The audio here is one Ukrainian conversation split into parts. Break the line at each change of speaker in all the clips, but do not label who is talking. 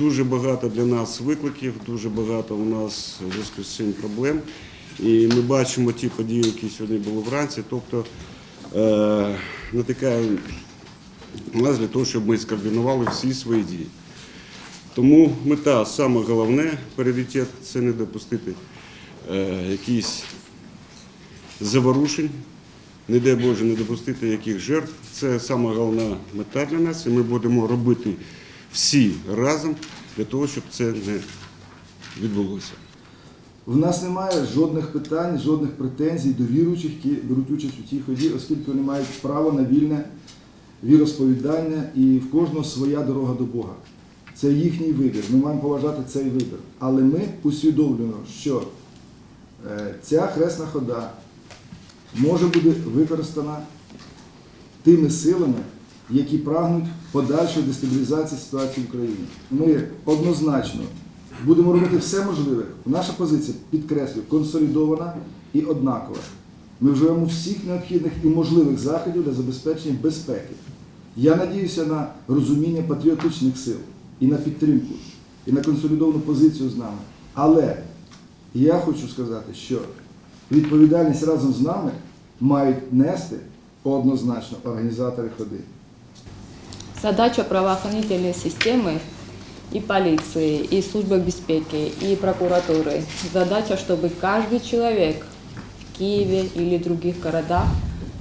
дуже багато для нас викликів, дуже багато у нас у зв'язку з цим проблем. І ми бачимо ті події, які сьогодні були вранці. Тобто е, натикає нас для того, щоб ми скоординували всі свої дії. Тому мета саме головне пріоритет це не допустити е, якісь заворушень, не дай Боже, не допустити яких жертв. Це саме головна мета для нас, і ми будемо робити всі разом для того, щоб це не відбулося.
В нас немає жодних питань, жодних претензій до віруючих, які беруть участь у цій ході, оскільки вони мають право на вільне віросповідання і в кожного своя дорога до Бога. Це їхній вибір. Ми маємо поважати цей вибір. Але ми усвідомлюємо, що е, ця хресна хода може бути використана тими силами, які прагнуть подальшої дестабілізації ситуації в Україні. Ми однозначно будемо робити все можливе. Наша позиція, підкреслюю, консолідована і однакова. Ми вживаємо всіх необхідних і можливих заходів для забезпечення безпеки. Я надіюся на розуміння патріотичних сил і на підтримку, і на консолідовану позицію з нами. Але я хочу сказати, що відповідальність разом з нами мають нести однозначно організатори ходи.
Задача правоохранительной системы и полиции, и службы безпеки, и прокуратуры. Задача, чтобы каждый человек в Киеве или других городах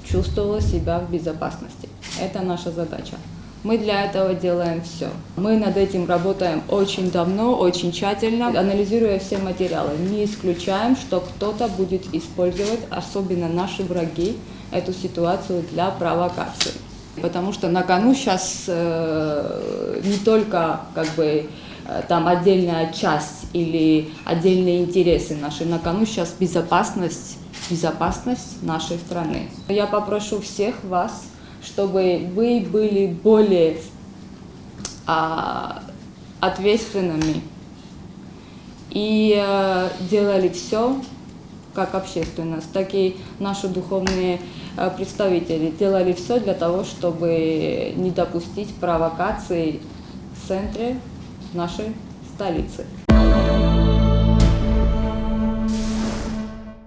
чувствовал себя в безопасности. Это наша задача. Мы для этого делаем все. Мы над этим работаем очень давно, очень тщательно, анализируя все материалы. Не исключаем, что кто-то будет использовать, особенно наши враги, эту ситуацию для провокации. Потому что на кону сейчас э, не только как бы э, там отдельная часть или отдельные интересы наши, на кону сейчас безопасность, безопасность нашей страны. Я попрошу всех вас, чтобы вы были более а, ответственными и э, делали все, как общественность, так и наши духовные э, представители делали все для того, чтобы не допустить провокаций в центре нашей столицы.